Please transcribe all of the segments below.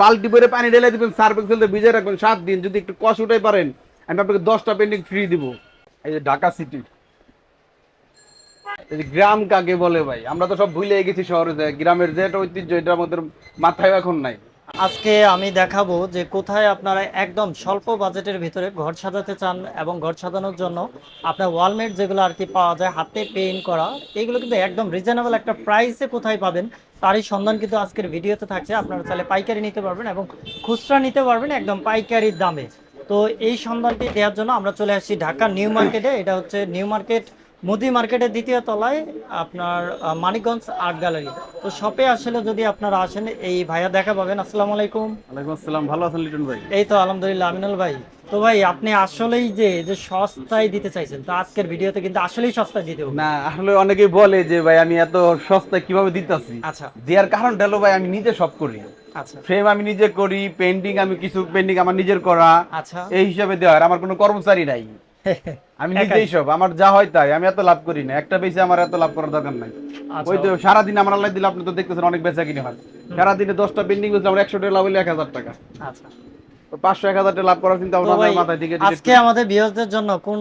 বালতি ভরে পানি ঢেলে দিবেন সার্ফ এক্সেলতে ভিজে রাখবেন সাত দিন। যদি একটু কষ উঠাই পারেন, আমি আপনাকে দশটা পেন্টিং ফ্রি দিব। এই যে ঢাকা সিটি গ্রাম কাকে বলে ভাই? আমরা তো সব ভুলে গেছি শহরে গ্রামের যে একটা ঐতিহ্য এটা আমাদের মাথায় এখন নাই। আজকে আমি দেখাবো যে কোথায় আপনারা একদম স্বল্প বাজেটের ভিতরে ঘর সাজাতে চান এবং ঘর সাজানোর জন্য আপনার ওয়ালমেট যেগুলো আর কি পাওয়া যায়, হাতে পেইন্ট করা এগুলো কিন্তু একদম রিজনেবল একটা প্রাইসে কোথায় পাবেন, তারই সন্ধান কিন্তু আজকের ভিডিওতে থাকছে। আপনারা চাইলে পাইকারি নিতে পারবেন এবং খুচরা নিতে পারবেন একদম পাইকারির দামে। তো এই সন্ধানটি দেওয়ার জন্য আমরা চলে আসছি ঢাকা নিউ মার্কেটে। এটা হচ্ছে নিউ মার্কেট মুদি মার্কেটের দ্বিতীয় তলায় আপনার মানিকগঞ্জ আর্ট গ্যালারি। তো শপে আসলে যদি আপনারা আসেন এই ভাইয়া দেখা পাবেন। আসসালামু আলাইকুম। ওয়ালাইকুম আসসালাম। ভালো আছেন লিটন ভাই? এই তো আলহামদুলিল্লাহ আমিনুল ভাই। তো ভাই আপনি আসলেই যে যে সস্তায় দিতে চাইছেন তো আজকের ভিডিওতে কিন্তু আসলেই সস্তায় দিতে না আসলে অনেকেই বলে যে ভাই আমি এত সস্তায় কীভাবে দিতেছি? আচ্ছা। দেওয়ার কারণ হলো ভাই আমি নিজে সব করি। আচ্ছা। ফ্রেম আমি নিজে করি পেন্টিং আমি কিছু পেন্টিং আমার নিজের করা। আচ্ছা। এই হিসাবে দেওয়ার। আমার কোনো কর্মচারী নাই। আমি নিজেই সব আমার যা হয় তাই আমি এত লাভ করি না। একটা বেশি আমার এত লাভ করার দরকার নাই। আচ্ছা ওই তো সারাদিন আমার আল্লাহ দিলে আপনি তো দেখতেছেন অনেক বেচা কিনে হয়। সারাদিনে দশটা পেন্টিং করছে আমার একশো টাকা লাভ হলে এক হাজার টাকা। আচ্ছা। তো পাঁচশো এক হাজার টাকা লাভ করার চিন্তা ভাবনা মাথায় দিকে আজকে আমাদের ভিউয়ারদের জন্য কোন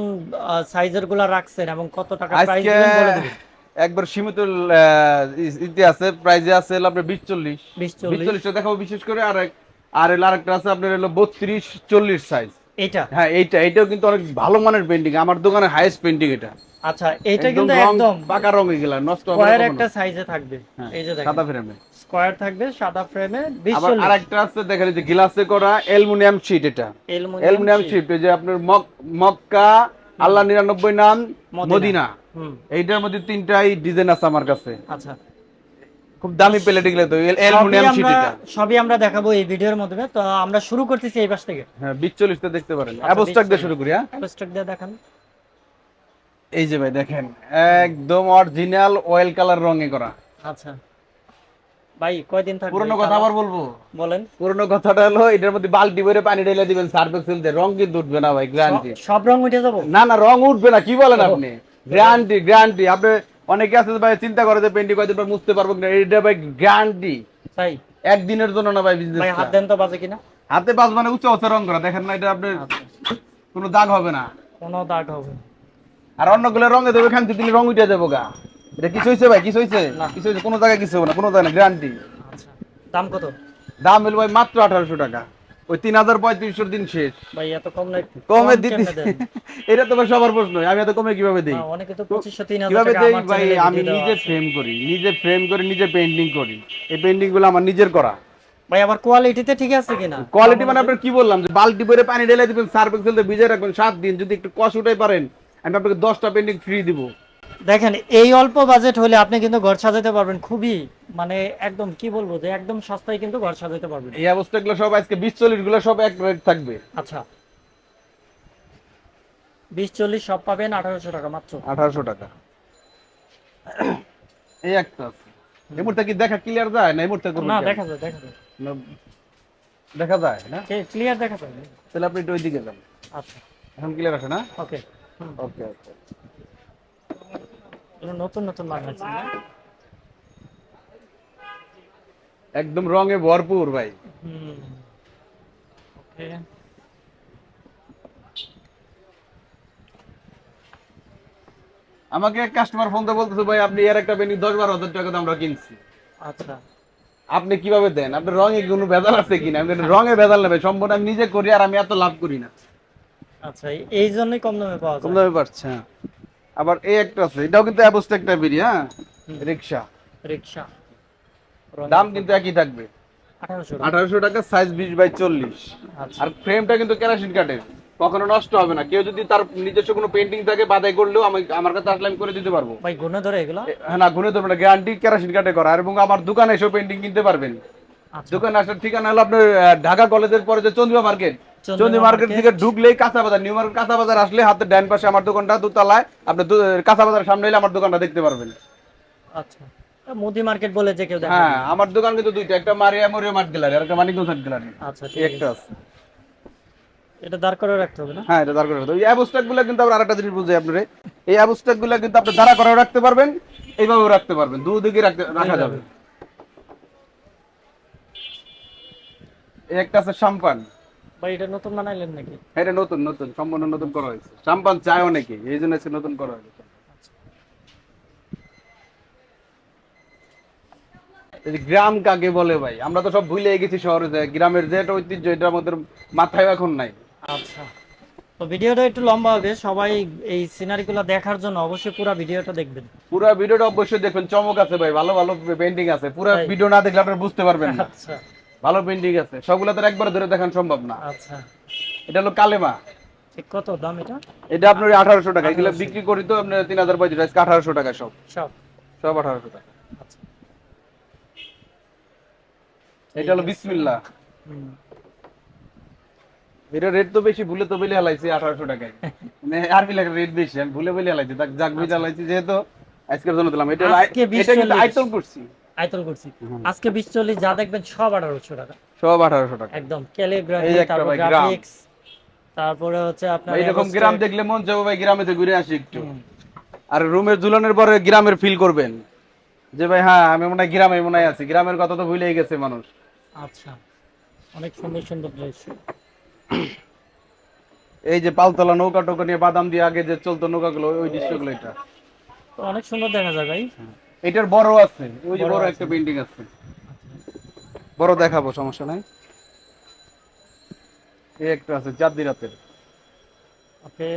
সাইজেরগুলা রাখছেন এবং কত টাকা প্রাইস বলে দিবেন? একবার সীমিত ইতে আছে প্রাইজে আছে আপনার বিশ চল্লিশ। বিশ 40 চল্লিশটা দেখাবো বিশেষ করে আর আর আরেকটা আছে আপনার হলো বত্রিশ চল্লিশ সাইজ এটা? হ্যাঁ এইটা এইটাও কিন্তু অনেক ভালো মানের পেন্টিং আমার দোকানে হাইয়েস্ট পেন্টিং এটা। আচ্ছা এটা কিন্তু একদম পাকা রং এগুলা নষ্ট হবে স্কয়ার একটা সাইজে থাকবে। হ্যাঁ, এই যে দেখেন। সাদা ফ্রেমে স্কয়ার থাকবে সাদা ফ্রেমে 20 আবার আরেকটা আছে দেখেন এই যে গ্লাসে করা অ্যালুমিনিয়াম শীট এটা। অ্যালুমিনিয়াম শীট এই যে আপনার মক মক্কা আল্লাহ নিরানব্বই নাম মদিনা। এইটার মধ্যে তিনটাই ডিজাইন আছে আমার কাছে। আচ্ছা। খুব দামি প্লেট এগুলো তো অ্যালুমিনিয়াম শীট এটা সবই আমরা দেখাবো এই ভিডিওর মাধ্যমে। তো আমরা শুরু করতেছি এই পাশ থেকে। হ্যাঁ বিশ চল্লিশটা দেখতে পারেন। আচ্ছা, অ্যাবস্ট্রাক দিয়ে শুরু করি হ্যাঁ? স্টক দিয়ে দেখান। এই যে ভাই দেখেন একদম অরিজিনাল অয়েল কালার রঙে করা। আচ্ছা। ভাই কয়দিন থাকবে? পুরনো কথা আবার বলব। বলেন। পুরনো কথাটা হলো এটার মধ্যে বালতি ভরে পানি ঢেলে দিবেন সার্ফ এক্সেল দিয়ে। রং কিন্তু উঠবে না ভাই গ্যারান্টি সব রং উঠে যাব? না না রং উঠবে না কি বলেন আপনি? গ্যারান্টি গ্যারান্টি আপনি অনেকে আছে ভাই চিন্তা করে যে পেন্টি কয়দিন পর মুছতে পারব কিনা? এটা ভাই গ্যারান্টি তাই একদিনের জন্য না ভাই ভাই বিজনেস হাত দেন তো বাজে কিনা? হাতে পাঁচ মানে উচ্চ উচ্চ রং করা। দেখেন না এটা আপনার আচ্ছা। কোনো দাগ হবে না। কোনো দাগ হবে আর অন্যগুলো রঙে দেবে খান দিলে রং উঠে যাব গা। এটা কিছু হয়েছে ভাই? কিছু হয়েছে? কিছু হয়েছে? কোনো জায়গায় কিছু হবে না কোনো জায়গায় গ্যারান্টি আচ্ছা। দাম কত? দাম হলো ভাই মাত্র আঠারোশো টাকা। ওই তিন হাজার পঁয়ত্রিশশোর দিন শেষ। ভাই এত কম নাই। কমে দিতে এটা সবার প্রশ্ন আমি এত কমে কীভাবে দিই? অনেকে তো পঁচিশশো তিন হাজার কীভাবে দেই ভাই? আমি নিজে ফ্রেম করি নিজে ফ্রেম করে নিজে পেন্টিং করি। এই পেন্টিংগুলো আমার নিজের করা। ভাই আবার কোয়ালিটিতে ঠিক আছে কিনা? কোয়ালিটি মানে আপনার কি বললাম যে বালতি ভরে পানি ঢেলে দিবেন সার্ফ এক্সেল ভিজে রাখবেন সাত দিন যদি একটু কষ্ট উঠাই পারেন আমি আপনাকে দশটা পেন্টিং ফ্রি দিব। দেখেন এই অল্প বাজেট হলে আপনি কিন্তু ঘর সাজাতে পারবেন। খুবই মানে একদম কি বলব যে একদম সস্তায় কিন্তু ঘর সাজাতে পারবেন। এই অবস্থাগুলো সব আজকে বিশ চল্লিশগুলো সব এক রেট থাকবে। আচ্ছা। বিশ চল্লিশ সব পাবেন আঠারোশো টাকা মাত্র। আঠারোশো টাকা। এই একটা আছে। এই মুহূর্তে কি দেখা ক্লিয়ার যায় না? এই মুহূর্তে না দেখা যায় দেখা যায়। না, দেখা যায় না? ক্লিয়ার দেখা যায়? তাহলে আপনি একটু ওইদিকে যান। আচ্ছা। এখন ক্লিয়ার আছে না? ওকে ওকে ওকে নতুন নতুন একদম রঙে ভরপুর ভাই। হুম ওকে। আমাকে কাস্টমার ফোন দিয়ে বলতেছে ভাই আপনি এর একটা পেন্টিং দশ বারো হাজার টাকা আমরা কিনছি। আচ্ছা। আপনি কীভাবে দেন? আপনার রঙে কোনো ভেজাল আছে কিনা? আমি রঙে ভেজাল নেবে সম্পূর্ণ আমি নিজে করি আর আমি এত লাভ করি না। আচ্ছা এই- এই জন্যই কম দামে পাওয়া যায়। কম দামে পাচ্ছে হ্যাঁ। আবার এই একটা আছে এটাও কিন্তু অ্যাবোস্টেক টাইপেরই হ্যাঁ? রিক্সা। রিক্সা। দাম কিন্তু একই থাকবে। আঠারোশো টাকা। সাইজ বিশ বাই চল্লিশ। আচ্ছা। আর ফ্রেমটা কিন্তু কেরাসিন কাঠের কখনো নষ্ট হবে না। কেউ যদি তার নিজস্ব কোনো পেন্টিং থাকে বাদাই করলেও আমি আমার কাছে আসলে আমি করে দিতে পারব। ভাই গুনে ধরে এগুলো? হ্যাঁ না গুনে ধরবে না গ্যারান্টি কেরাসিন কাঠে করা। এবং আমার দোকানে এসেও পেন্টিং কিনতে পারবেন। দোকানে আসার ঠিকানা হলো আপনার ঢাকা কলেজের পরে যে চন্দ্রিমা মার্কেট। চন্দ্রিমা মার্কেট থেকে ঢুকলেই কাঁচা বাজার নিউ মার্কেট কাঁচা বাজার আসলে হাতের ডান পাশে আমার দোকানটা দুতলায়। আপনি কাঁচা বাজার সামনে এলে আমার দোকানটা দেখতে পারবেন। আচ্ছা। মুদি মার্কেট বলে যে কেউ দেখে হ্যাঁ আমার দোকান কিন্তু দুইটা একটা মারিয়া মরিয়া মার্ট গ্যালারি আর একটা মানিকগঞ্জ গ্যালারি। আচ্ছা একটা আছে। এটা দাঁড় করে রাখতে হবে না? হ্যাঁ এটা দাঁড় করে রাখতে হবে। এই অ্যাবস্ট্রাক্টগুলো কিন্তু আবার আরেকটা জিনিস বুঝাই আপনারে। এই কিন্তু আপনি দাঁড়া করেও রাখতে পারবেন এইভাবেও রাখতে পারবেন। দুদিকে রাখতে রাখা যাবে। একটা আছে সাম্পান ভাই এটা নতুন বানাইলেন নাকি? এটা নতুন নতুন সম্পূর্ণ নতুন করা হয়েছে। সাম্পান চায় অনেকে এই জন্য আজকে নতুন করা হয়েছে। গ্রাম কাকে বলে ভাই? আমরা তো সব ভুলে গেছি শহরে যে গ্রামের যে একটা ঐতিহ্য এটা আমাদের মাথায় এখন নাই। আচ্ছা। তো ভিডিওটা একটু লম্বা হবে। সবাই এই সিনারিগুলো দেখার জন্য অবশ্যই পুরো ভিডিওটা দেখবেন। পুরো ভিডিওটা অবশ্যই দেখবেন। চমক আছে ভাই ভালো ভালো পেন্টিং আছে। পুরো ভিডিও না দেখলে আপনারা বুঝতে পারবেন না। আচ্ছা। ভালো পেন্টিং আছে। সবগুলো তো একবার ধরে দেখানো সম্ভব না। আচ্ছা। এটা হলো কালেমা। কত দাম এটা? এটা আপনার আঠারোশো টাকা। এগুলো বিক্রি করি তো আপনার তিন হাজার পঁয়ত্রিশ আজকে আঠারোশো টাকা সব। সব। সব আঠারোশো টাকা। আচ্ছা। এটা হলো বিসমিল্লাহ। এটা রেট তো বেশি ভুলে তো বেলে হালাইছি আঠারোশো টাকায়। মানে আরবি লাগে রেট বেশি আমি ভুলে বেলে হালাইছি। তাক জাগ বেলে হালাইছি যেহেতু আজকের জন্য দিলাম। এটা আজকে 20 এটা কিন্তু 40 আইটল করছি আইতল করছি। আজকে বিশ চল্লিশ যা দেখবেন সব আঠারোশো টাকা। সব আঠারোশো টাকা। একদম ক্যালিগ্রাফি তারপর গ্রাফিক্স তারপরে হচ্ছে আপনার এরকম গ্রাম দেখলে মন যাব ভাই গ্রামে তো ঘুরে আসি একটু। আর রুমের ঝুলানোর পরে গ্রামের ফিল করবেন। যে ভাই হ্যাঁ আমি মনে হয় গ্রামে মনে হয় আছি। গ্রামের কথা তো ভুলেই গেছে মানুষ। আচ্ছা অনেক সুন্দর সুন্দর দৃশ্য এই যে পালতলা নৌকা টোকা নিয়ে বাদাম দিয়ে আগে যে চলতো নৌকাগুলো ওই দৃশ্যগুলো এটা। তো অনেক সুন্দর দেখা যায় ভাই। এটার বড় আছে ওই যে বড় একটা পেন্টিং আছে। বড় দেখাবো সমস্যা নাই। এই একটা আছে চাঁদনি রাতের ওকে।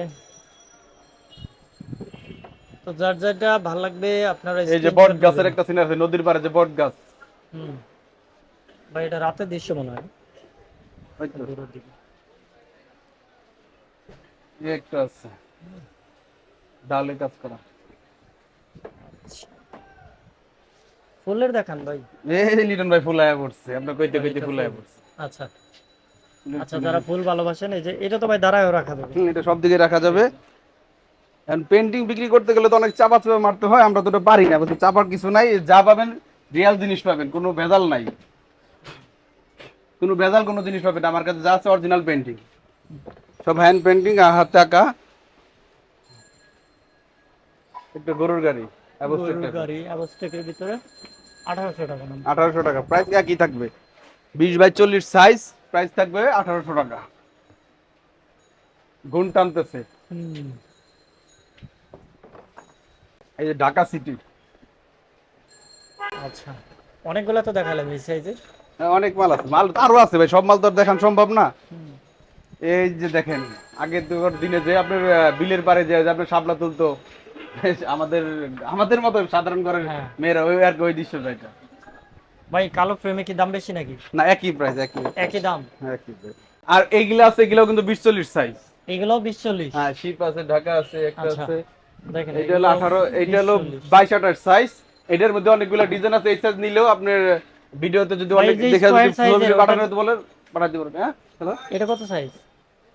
তো যার যেটা ভালো লাগবে আপনারা এই যে বট গাছের একটা সিন আছে নদীর পাড়ে যে বট গাছ। হুম। ভাই এটা রাতের দৃশ্য মনে হয়। এই একটা আছে। ডালে কাজ করা। আচ্ছা। ফুলের দেখান ভাই। এই লিটন ভাই ফুলায়া পড়ছে আপনার কইতে কইতে ফুল। পড়ছে। আচ্ছা। আচ্ছা যারা ফুল ভালোবাসেন এই যে এটা তো ভাই দাঁড়ায়ও রাখা যাবে। এটা সব দিকে রাখা যাবে। পেন্টিং বিক্রি করতে গেলে তো অনেক চাপা চাপা মারতে হয় আমরা তো ওটা পারি না বুঝলি? চাপার কিছু নাই যা পাবেন রিয়াল জিনিস পাবেন কোনো ভেজাল নাই। কোনো ভেজাল কোনো জিনিস পাবেন। আমার কাছে যা আছে অরিজিনাল পেন্টিং সব হ্যান্ড পেন্টিং আর হাতে আঁকা একটা গরুর গাড়ি। গাড়ি অ্যাবস্ট্রাক্টের ভিতরে আঠারোশো টাকা নাম আঠারোশো টাকা প্রাইস একই থাকবে। বিশ বাই চল্লিশ সাইজ প্রাইস থাকবে আঠারোশো টাকা। গুণ টানতেছে। এই যে ঢাকা সিটি আচ্ছা অনেকগুলো তো দেখালাম এই সাইজের হ্যাঁ, অনেক মাল আছে। মাল আরও আছে ভাই সব মাল তো দেখান সম্ভব না। এই যে দেখেন আগের দিনে যে আপনার বিলের পারে যে যে আপনার শাপলা তুলতো আমাদের আমাদের মতো সাধারণ ঘরের হ্যাঁ। মেয়েরা ওই আর ওই দৃশ্যটা এটা ভাই কালো ফ্রেমে কি দাম বেশি নাকি? না একই প্রাইস একই একই দাম? হ্যাঁ, একই price। আর এইগুলো আছে এগুলো কিন্তু বিশ চল্লিশ সাইজ এগুলো বিশ চল্লিশ? হ্যাঁ শিপ আছে ঢাকা আছে একটা আচ্ছা। আছে। দেখেন এটা হলো আঠারো এইটা হলো 20 বাইশ আঠাশ সাইজ এটার মধ্যে অনেকগুলো ডিজাইন আছে এই সাইজ নিলেও আপনার ভিডিওতে যদি অনেক দেখে যদি size ফুল এর পাঠানো বলেন পাঠাতে পারবেন হ্যাঁ? এটা কত সাইজ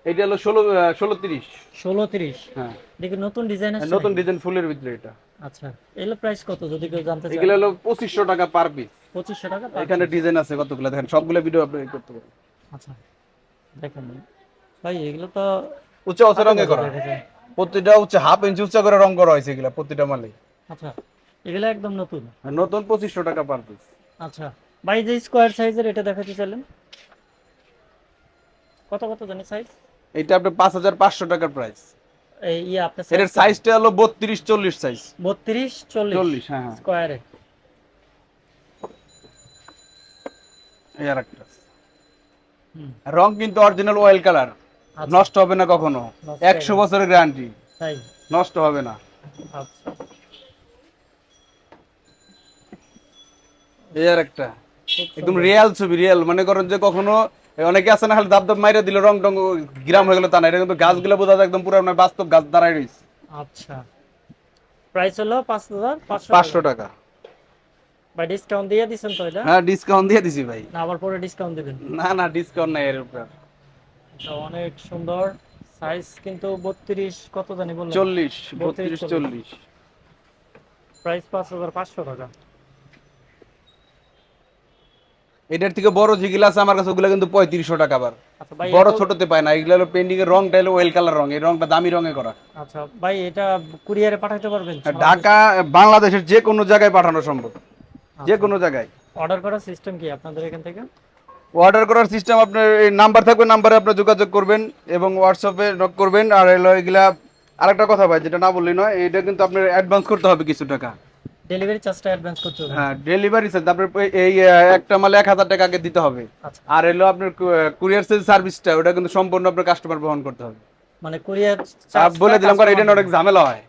এটা হলো ষোলো ষোলো তিরিশ। ষোলো তিরিশ? হ্যাঁ। দেখি নতুন ডিজাইন আছে নতুন ডিজাইন ফুলের ভিতরে এটা। আচ্ছা এগুলো প্রাইস কত যদি কেউ জানতে চায়? এগুলো হলো পঁচিশশো টাকা পার পিস পঁচিশশো টাকা এখানে ডিজাইন আছে কতগুলো? দেখেন সবগুলো ভিডিও আপনি করতে পারেন। আচ্ছা দেখেন। ভাই এগুলো তো উচ্চ উচ্চ রঙে করা। প্রতিটা উচ্চ হাফ ইঞ্চি উচ্চ করে রং করা হয়েছে এগুলা প্রতিটা মালে। আচ্ছা এগুলো একদম নতুন? নতুন পঁচিশশো টাকা পার পিস আচ্ছা ভাই যে স্কোয়ার সাইজের এটা দেখাতে চাইলেন? কত কত জানি সাইজ এটা আপনার পাঁচ হাজার পাঁচশো টাকার প্রাইস এটার সাইজটা হলো বত্রিশ চল্লিশ সাইজ বত্রিশ চল্লিশ। হ্যাঁ স্কোয়ারে এই আর একটা রং কিন্তু অরিজিনাল অয়েল কালার। নষ্ট হবে না কখনো। একশো। বছরের গ্যারান্টি তাই? নষ্ট হবে না। আচ্ছা। এই আর একটা একদম। রিয়েল ছবি রিয়েল মনে করেন যে কখনো অনেকে আছে না খালি দাব দাব মাইরে দিল রং টং গ্রাম হয়ে গেল তা না। এটা কিন্তু গাছগুলো বোঝা যায় একদম পুরো আপনার বাস্তব গাছ দাঁড়ায় রয়েছে। আচ্ছা। প্রাইস হলো পাঁচ হাজার পাঁচশো টাকা। ভাই ডিসকাউন্ট দিয়ে দিছেন তো এটা? হ্যাঁ ডিসকাউন্ট দিয়ে দিছি ভাই। না আবার পরে ডিসকাউন্ট দিবেন। না না ডিসকাউন্ট নাই এর উপর। এটা অনেক সুন্দর। সাইজ কিন্তু বত্রিশ কত জানি বললেন? চল্লিশ বত্রিশ, বত্রিশ চল্লিশ। প্রাইস পাঁচ হাজার পাঁচশো টাকা। এটার থেকে বড় যেগুলো আছে আমার কাছে ওগুলো কিন্তু পঁয়ত্রিশশো টাকা আবার আচ্ছা বড় ছোটতে পায় না। এগুলো হলো পেন্ডিং এর রংটা হলো ওয়েল কালার রং। এই রংটা দামি রঙে করা। আচ্ছা ভাই এটা কুরিয়ারে পাঠাতে পারবেন? ঢাকা বাংলাদেশের যে কোনো জায়গায় পাঠানো সম্ভব। যে কোনো জায়গায়। অর্ডার করার সিস্টেম কি আপনাদের এখান থেকে? অর্ডার করার সিস্টেম আপনার এই নাম্বার থাকবে নাম্বারে আপনি যোগাযোগ করবেন এবং হোয়াটসঅ্যাপে নক করবেন। আর এগুলা আরেকটা কথা ভাই যেটা না বললি নয় এটা কিন্তু আপনার অ্যাডভান্স করতে হবে কিছু টাকা। ডেলিভারি চার্জটা অ্যাডভান্স করতে হবে। হ্যাঁ ডেলিভারি চার্জ এই- একটা মালে এক হাজার টাকা আগে দিতে হবে। আচ্ছা। আর এলো আপনার কুরিয়ার সার্ভিসটা ওটা কিন্তু সম্পূর্ণ আপনার কাস্টমার বহন করতে হবে। মানে কুরিয়ার আর বলে দিলাম কারণ এটা অনেক ঝামেলা হয়।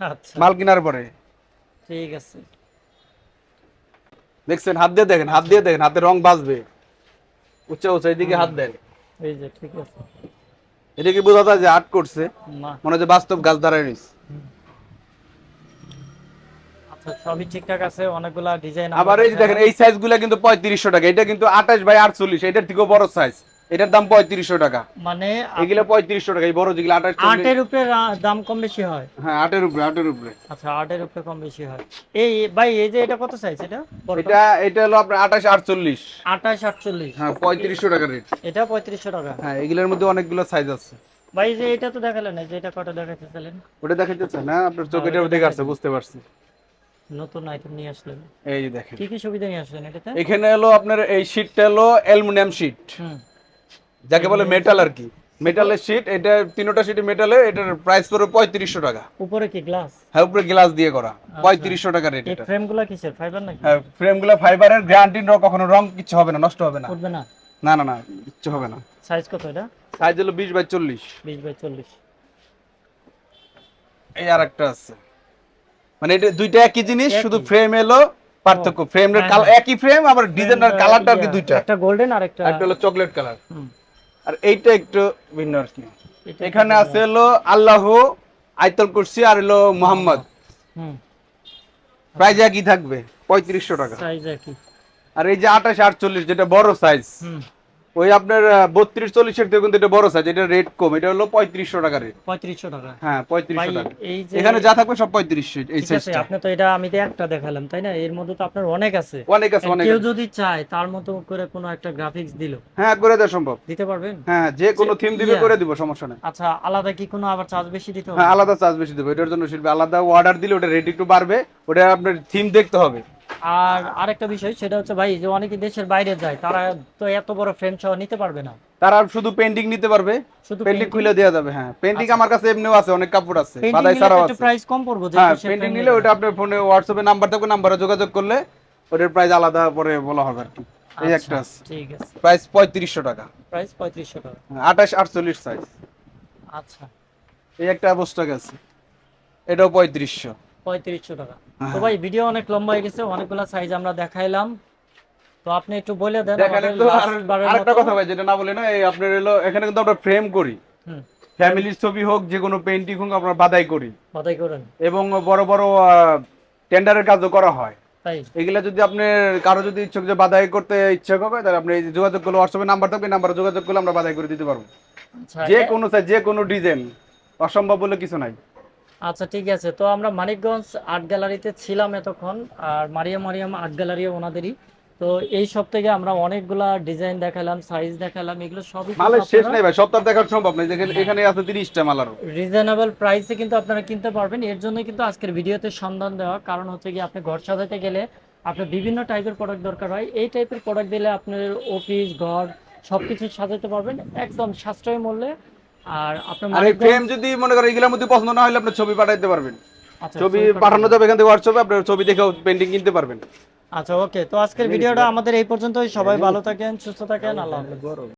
আচ্ছা। মাল কেনার পরে। ঠিক আছে। দেখছেন হাত দিয়ে দেখেন হাত দিয়ে দেখেন হাতে রং বাজবে। উচ্চ উচ্চ এদিকে হাত দেন। এই যে ঠিক আছে। এদিকে বোঝা যায় যে আর্ট করছে? মনে হচ্ছে বাস্তব গাছ দাঁড়ায় রয়েছে সবই ঠিকঠাক আছে অনেকগুলা ডিজাইন আবার এই যে দেখেন এই সাইজগুলা কিন্তু পঁয়ত্রিশশো টাকা। এটা কিন্তু আঠাশ বাই আটচল্লিশ এটার থেকেও বড় সাইজ এটার দাম পঁয়ত্রিশশো টাকা। মানে এগুলো পঁয়ত্রিশশো টাকা এই বড় যেগুলো আঠাশ আটের উপরে দাম কম বেশি হয়? হ্যাঁ আটের উপরে আটের উপরে। আচ্ছা আটের উপরে কম বেশি হয়। এই ভাই এই যে এটা কত সাইজ এটা? এটা এটা হলো আপনার আঠাশ আটচল্লিশ। আঠাশ আটচল্লিশ। হ্যাঁ পঁয়ত্রিশশো টাকা রেট এটা পঁয়ত্রিশশো টাকা? হ্যাঁ এগুলোর মধ্যে অনেকগুলো সাইজ আছে। ভাই যে এটা তো দেখালেন না যে এটা কত দেখাতে চাইলেন ওটা দেখাইতেছে না আপনার চোখ হ্যাঁ, এটা দেখে আসছে বুঝতে পারছি। নতুন আইটেম নিয়ে আসলেন। এই যে দেখেন। কি কি সুবিধা নিয়ে আসলেন এটাতে এখানে হলো আপনার এই শীটটা হলো অ্যালুমিনিয়াম শীট যাকে বলে মেটাল আর কি। মেটালের শীট এটা তিনটা শীট মেটালে এটার প্রাইস পড়বে পঁয়ত্রিশশো টাকা। উপরে কি গ্লাস হ্যাঁ উপরে গ্লাস দিয়ে করা। পঁয়ত্রিশশো টাকা রেট এটা। ফ্রেমগুলো কিসের? ফাইবার নাকি? হ্যাঁ ফ্রেমগুলো ফাইবারের গ্যারান্টি কখনো রং কিছু হবে না নষ্ট হবে না। উঠবে না? না না না কিচ্ছু হবে না। সাইজ কত এটা? সাইজ হলো বিশ বাই চল্লিশ। বিশ বাই চল্লিশ। এই আর একটা আছে। মানে এটা দুইটা একই জিনিস শুধু ফ্রেম এলো পার্থক্য। ফ্রেমের হ্যাঁ, একই ফ্রেম আবার ডিজাইনের কালারটা আর কি দুইটা। একটা গোল্ডেন আর একটা একটা হলো চকলেট কালার আর এইটা একটু ভিন্ন আর কি। এখানে আছে হলো আল্লাহ আইতল কুরসি আর হলো মোহাম্মদ। হুম। প্রাইস একই থাকবে পঁয়ত্রিশশো টাকা। আর এই যে আঠাশ আটচল্লিশ যেটা বড় সাইজ হুম। ওই আপনার বত্রিশ চল্লিশের থেকে কিন্তু এটা বড় সাইজ এটা রেট কম এটা হলো পঁয়ত্রিশশো টাকা রেট পঁয়ত্রিশশো টাকা। হ্যাঁ পঁয়ত্রিশশো টাকা। এখানে যা থাকবে সব পঁয়ত্রিশশো এই সাইজটা আপনি তো এটা আমি তো একটা দেখালাম তাই না? এর মধ্যে তো আপনার অনেক আছে। অনেক আছে অনেক কেউ যদি চায় তার মতো করে কোনো একটা গ্রাফিক্স দিল। হ্যাঁ করে দেওয়া সম্ভব। দিতে পারবেন? হ্যাঁ যে কোনো থিম দিবে করে দিব সমস্যা নেই। আচ্ছা আলাদা কি কোনো আবার চার্জ বেশি দিতে হবে? হ্যাঁ আলাদা চার্জ বেশি দেবো এটার জন্য শিল্পী আলাদা অর্ডার দিলে ওটা রেট একটু বাড়বে ওটা আপনার থিম দেখতে হবে। আর আরেকটা বিষয় সেটা হচ্ছে ভাই যে অনেকে দেশের বাইরে যায় তারা তো এত বড় ফ্রেম সহ নিতে পারবে না। তারা শুধু পেন্টিং নিতে পারবে শুধু পেন্টিং খুলে দেওয়া যাবে হ্যাঁ। পেন্টিং আমার কাছে এমনিও আছে অনেক কাপড় আছে বাদাই ছাড়াও একটু আছে। প্রাইস কম পড়ব হ্যাঁ পেন্টিং নিলে ওটা আপনার ফোনে হোয়াটসঅ্যাপে নাম্বার থাকবে নাম্বারে যোগাযোগ করলে ওটার প্রাইস আলাদা পরে বলা হবে আর কি। এই একটা আছে। ঠিক আছে। প্রাইস পঁয়ত্রিশশো টাকা। প্রাইস পঁয়ত্রিশশো টাকা। আঠাশ আটচল্লিশ সাইজ আচ্ছা। এই একটা অবস্থা আছে। এটাও পঁয়ত্রিশশো। পঁয়ত্রিশশো টাকা। তো ভাই ভিডিও অনেক লম্বা হয়ে গেছে অনেকগুলো সাইজ আমরা দেখাইলাম। তো আপনি একটু বলে দেন দেখালে আমাদের তো last আর- বারের আরেকটা কথা ভাই যেটা না বলে না এই আপনার এলো এখানে কিন্তু আমরা ফ্রেম করি। ফ্যামিলির ছবি হোক যে কোনো পেন্টিং হোক আমরা বাদাই করি। বাদাই করেন। এবং বড় বড় টেন্ডারের কাজও করা হয়। এগুলা যদি আপনি কারও যদি ইচ্ছুক যে বাদাই করতে ইচ্ছা হবে তাহলে আপনি যোগাযোগ করলে হোয়াটসঅ্যাপে নাম্বার থাকবে নাম্বারে যোগাযোগ করলে আমরা বাদাই করে দিতে পারব। আচ্ছা যে কোনো যে কোনো ডিজাইন অসম্ভব বলে কিছু নাই। আচ্ছা ঠিক আছে। তো আমরা মানিকগঞ্জ আর্ট গ্যালারিতে ছিলাম এতক্ষণ আর মারিয়াম মারিয়াম আর্ট গ্যালারিও ওনাদেরই। তো এই সব থেকে আমরা অনেকগুলা ডিজাইন দেখালাম সাইজ দেখালাম এগুলো সবই মালের শেষ নাই ভাই সপ্তাহ দেখার সম্ভব নাই। দেখেন এখানে আছে তিরিশটা মাল আরও। রিজনেবল প্রাইসে কিন্তু আপনারা কিনতে পারবেন। এর জন্য কিন্তু আজকের ভিডিওতে সন্ধান দেওয়া। কারণ হচ্ছে কি আপনি ঘর সাজাতে গেলে আপনার বিভিন্ন টাইপের প্রোডাক্ট দরকার হয়। এই টাইপের প্রোডাক্ট দিলে আপনার অফিস ঘর সবকিছু সাজাতে পারবেন। একদম সাশ্রয় মূল্যে আর আপনার আর এই ফ্রেম যদি মনে করেন এগুলোর মধ্যে পছন্দ না হলে আপনি ছবি পাঠাইতে পারবেন। আচ্ছা, ছবি পাঠানো যাবে এখান থেকে হোয়াটসঅ্যাপে আপনার ছবি দেখেও পেন্টিং কিনতে পারবেন। আচ্ছা ওকে তো আজকের ভিডিওটা আমাদের এই পর্যন্তই। সবাই ভালো থাকেন সুস্থ থাকেন আল্লাহ হাফেজ।